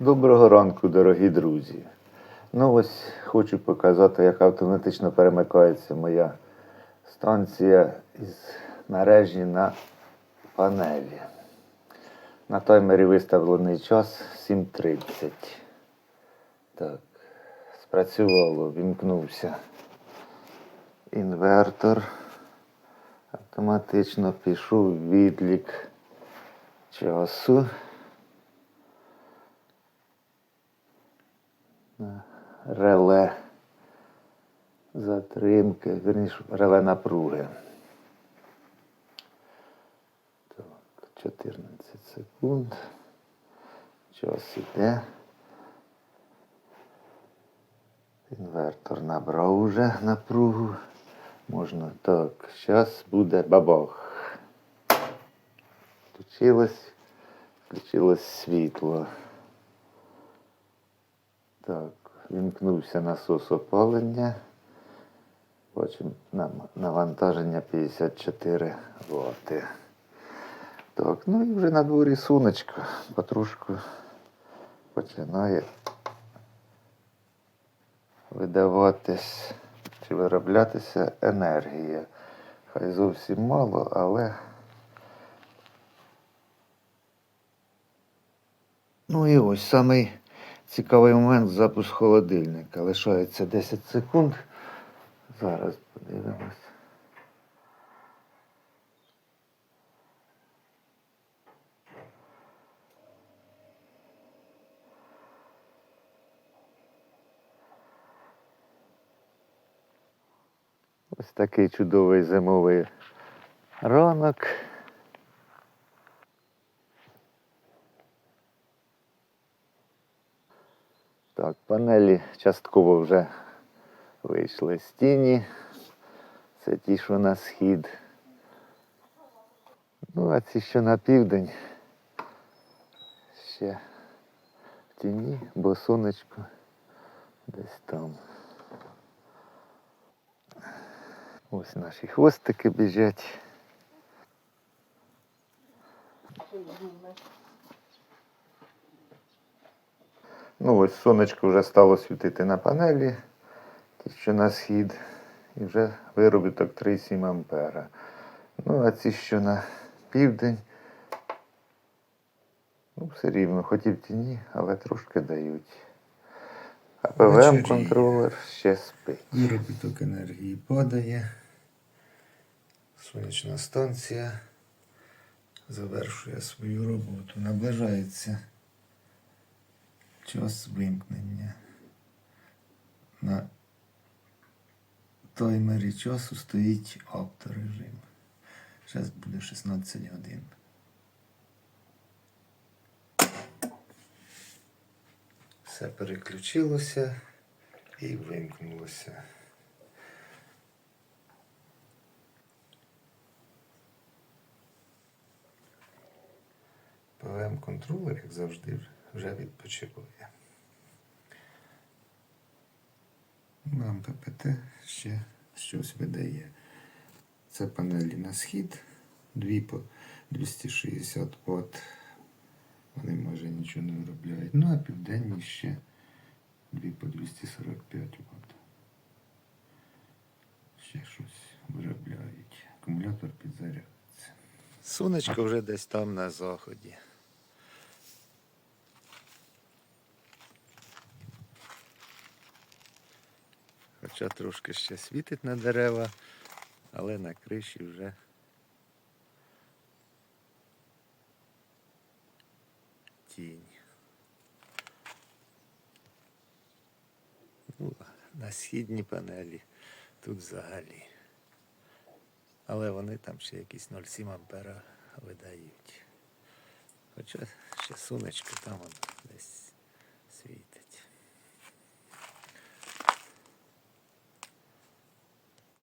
Доброго ранку, дорогі друзі. Ну ось хочу показати, як автоматично перемикається моя станція із мережі на панелі. На таймері виставлений час 7.30. Так, спрацювало, вімкнувся інвертор. Автоматично пішов відлік часу. Реле затримки, верніше, реле напруги. Так, 14 секунд. Час іде. Інвертор набрав уже напругу. Можна так. Зараз буде бабах. Включилось, включилось світло. Так, вімкнувся насос опалення. Бачимо навантаження 54 Вт. Так, ну і вже на дворі сонечко потрошку починає видаватись чи вироблятися енергія. Хай зовсім мало, але. Ну і ось самий цікавий момент запуск холодильника. Лишається 10 секунд. Зараз подивимось. Ось такий чудовий зимовий ранок. Так, панелі частково вже вийшли з тіні. Це ті, що на схід. Ну, а ці, що на південь, ще в тіні, бо сонечко десь там. Ось наші хвостики біжать. Ну ось сонечко вже стало світити на панелі, ті, що на схід, і вже виробіток 3,7 ампера. Ну, а ці, що на південь, ну, все рівно, хоч і в тіні, але трошки дають. А ПВМ-контролер ще спить. Виробіток енергії падає. Сонячна станція завершує свою роботу. Наближається час вимкнення. На таймері часу стоїть авторежим. Зараз буде 16 годин. Все переключилося і вимкнулося. ПВМ-контролер, як завжди, вже відпочиває. Нам ППТ ще щось видає. Це панелі на схід, дві по 260 Вт. Вони майже нічого не виробляють. Ну а південні ще дві по 245 Вт. Ще щось виробляють. Акумулятор підзарядиться. Сонечко вже десь там на заході. Хоча трошки ще світить на дерева, але на криші вже тінь. Ну, на східній панелі тут взагалі. Але вони там ще якісь 0,7 ампера видають. Хоча ще сонечко там воно